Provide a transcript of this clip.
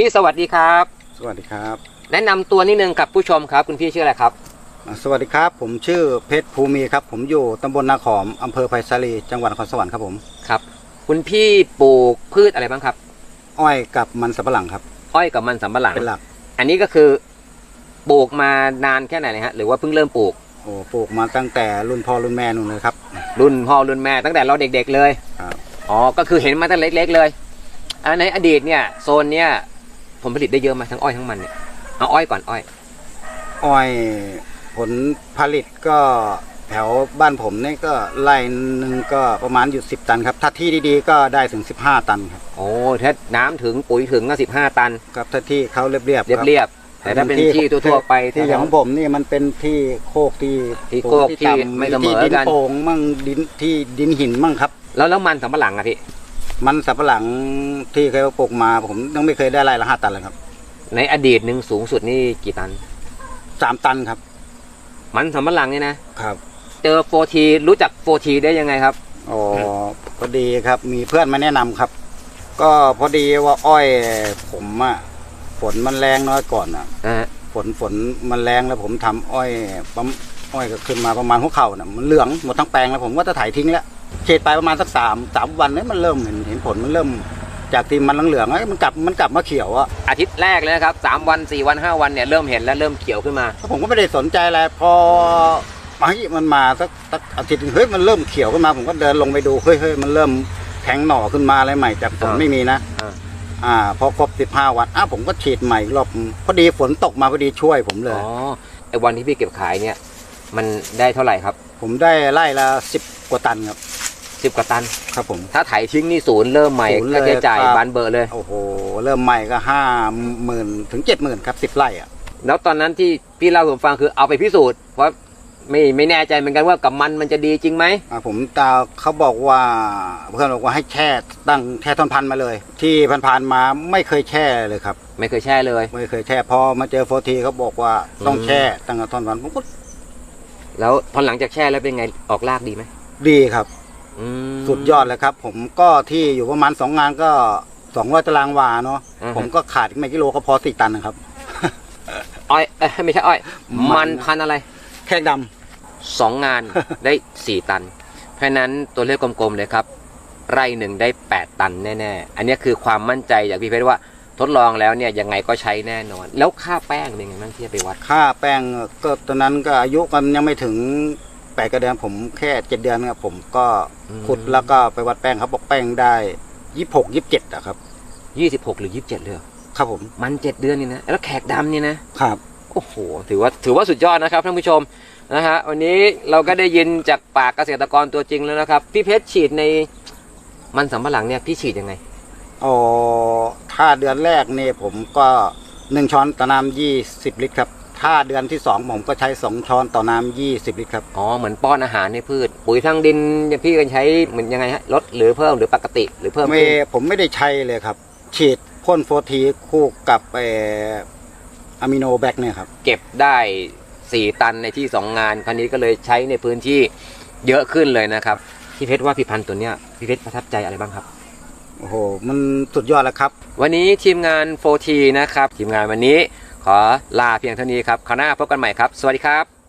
พี่สวัสดีครับ สวัสดีครับ แนะนำตัวนิดนึงกับผู้ชมครับ คุณพี่ชื่ออะไรครับอ่าสวัสดีครับ ผมชื่อเพชรภูมีครับ ผมอยู่ตำบลนาขอมอำเภอไผ่สาลีจังหวัดนครสวรรค์ครับผมครับ คุณพี่ปลูกพืชอะไรบ้างครับ อ้อยกับมันสับปะหลังครับ อ้อยกับมันสำปะหลังเป็นหลัก อันนี้ก็คือปลูกมานานแค่ไหนเลยฮะหรือว่าเพิ่งเริ่มปลูกโอ้ปลูกมาตั้งแต่รุ่นพ่อรุ่นแม่นู่นเลยครับ รุ่นพ่อรุ่นแม่ตั้งแต่เราเด็ก ๆ เลยครับอ๋อก็คือเห็นมาตั้งเล็ก ๆ เลยอันในอดีตเนี่ยโซนเนี่ย ผลผลิตได้เยอะไหมาทั้งอ้อยทั้งมันเนี่ยเอาอ้อยก่อนอ้อย อ้อยผลผลิตก็แถวบ้านผมนี่ก็ไร่หนึ่งก็ประมาณอยู่สิบตันครับ ถ้าที่ดีๆ ก็ได้ถึงสิบห้าตันครับโอ้ถ้าน้ำถึงปุ๋ยถึงก็สิบห้าตันกับถ้าที่เขาเรียบๆเรียบคเรียบๆแต่ถ้าเป็นที่ทั่วๆไป ที่อย่างของผมนี่มันเป็นที่โคกที่ที่โคกที่ต่ำไม่เสมอที่ดินกัน โป่งมั่งดินที่ดินหินมั่งครับ แล้วแล้วมันสำปะหลังอะพี่ มันสับปะหลังที่เคยปลูกมาผมยังไม่เคยได้ไร่ละห้าตันเลยครับ ในอดีตหนึ่งสูงสุดนี่กี่ตัน สามตันครับ มันสำปะหลังเนี่ยนะ ครับ เจอโฟทีรู้จักโฟทีได้ยังไงครับ อ๋อพอดีครับ มีเพื่อนมาแนะนำครับ ก็พอดีว่าอ้อยผมอะฝนมันแรงน้อยก่อนอะนะฮะฝนฝนมันแรงแล้วผมทำอ้อยปั๊มอ้อยก็ขึ้นมาประมาณหัวเข่าน่ะมันเหลืองหมดทั้งแปลงแล้วผมก็จะถ่ายทิ้งแล้วเฉดไปประมาณสักสามสามวันเนี่ยมันเริ่มเห็นเห็นผลมันเริ่ม จากที่มันเหลืองๆเอ้ยมันกลับมันกลับมาเขียวอะอาทิตย์แรกเลยนะครับสามวันสี่วันห้าวันเนี่ยเริ่มเห็นแล้วเริ่มเขียวขึ้นมา ผมก็ไม่ได้สนใจอะไรพอมาเฮ้ยมันมาสักสักอาทิตย์หนึ่งเฮ้ยมันเริ่มเขียวขึ้นมา ผมก็เดินลงไปดูเฮ้ยเฮ้ยมันเริ่มแทงหน่อขึ้นมาอะไรใหม่จากฝนอ่า ไม่มีนะ อ่าอ่า พอครบสิบห้าวันอ้าวผมก็ฉีดใหม่อีกรอบพอดีฝนตกมาพอดีช่วยผมเลอ๋ย อไอ้วันที่พี่เก็บขายเนี่ย มันได้เท่าไหร่ครับ ผมได้ไล่ละสิบกว่าตันครับ สิบกว่าตัน ครับผม ถ้าไถทิ้งนี่ศูนย์เริ่มใหม่ศูนย์เลยค่าใช้จ่ายครับ บานเบอร์เลย โอ้โห เริ่มใหม่ก็ห้าหมื่นถึงเจ็ดหมื่นครับสิบไร่อะ แล้วตอนนั้นที่พี่เล่าให้ผมฟังคือเอาไปพิสูจน์เพราะไม่ไม่แน่ใจเหมือนกันว่ากับมันมันจะดีจริงไหม อ่าผมตาเขาบอกว่าเพื่อนบอกว่าให้แช่ตั้งแช่ต้นพันธุ์มาเลย ที่ผ่านๆมาไม่เคยแช่เลยครับ ไม่เคยแช่เลย ไม่เคยแช่พอมาเจอโฟทีเขาบอกว่าต้องแช่ตั้งแต่ตอนวันผมก็แล้วพอหลังจากแช่แล้วเป็นไงออกรากดีไหมดีครับ อืม สุดยอดเลยครับ ผมก็ที่อยู่ประมาณสองงานก็สองร้อยตารางวาเนาะอ่าฮะผมก็ขาดอีกไม่กิโลก็พอสี่ตันนะครับ อ้อยเอ้ยไม่ใช่อ้อย มัมันนพันธุ์อะไรแค่ดสองงาน ได้สี่ตัน เพราะฉะนั้นตัวเลขกลมๆเลยครับ ไร่หนึ่งได้แปดตันแน่ๆ อันนี้คือความมั่นใจจากพี่เพชรว่าทดลองแล้วเนี่ยยังไงก็ใช้แน่นอน แล้วค่าแป้งเป็นไงบ้างที่จะไปวัดำค่าแป้งก็ตอนนั้นก็อายุกันยังไม่ถึง แปดกระเดือนผมแค่เจ็ดเดือนครับผมก็อืมขุดแล้วก็ไปวัดแป้งเขาบอกแป้งได้ยี่หกยี่เจ็ดอะครับยี่สิบหกหรือยี่สิบเจ็ดเลยเหรอครับผมมันเจ็ดเดือนนี่นะแล้วแขกดำนี่นะครับโอ้โหถือว่าถือว่าสุดยอดนะครับท่านผู้ชมนะฮะวันนี้เราก็ได้ยินจากปากเกษตรกรตัวจริงแล้วนะครับ พี่เพชรฉีดในมันสำปะหลังเนี่ยพี่ฉีดยังไงอ๋อถ้าเดือนแรกนี่ผมก็หนึ่งช้อนต่อน้ำยี่สิบลิตรครับ ถ้าเดือนที่สองผมก็ใช้สองช้อนต่อน้ำยี่สิบลิตรครับ อ๋อ เหมือนป้อนอาหารให้พืช ปุ๋ยทางดินเนี่ยพี่กันใช้เหมือนยังไงฮะลดหรือเพิ่มหรือปกติหรือเพิ่มไม่ขึ้นผมไม่ได้ใช้เลยครับ ฉีดพ่นโฟทีคู่กับเอ่ออะมิโนแบคเนี่ยครับ เก็บได้สี่ตันในที่สองงาน คราวนี้ก็เลยใช้ในพื้นที่เยอะขึ้นเลยนะครับ พี่เพชรว่าพี่พันธุ์ตัวเนี้ยพี่เพชรประทับใจอะไรบ้างครับ โอ้โห มันสุดยอดแล้วครับ วันนี้ทีมงาน 4T นะครับ ทีมงานวันนี้ ขอลาเพียงเท่านี้ครับคราวหน้าพบกันใหม่ครับ สวัสดีครับ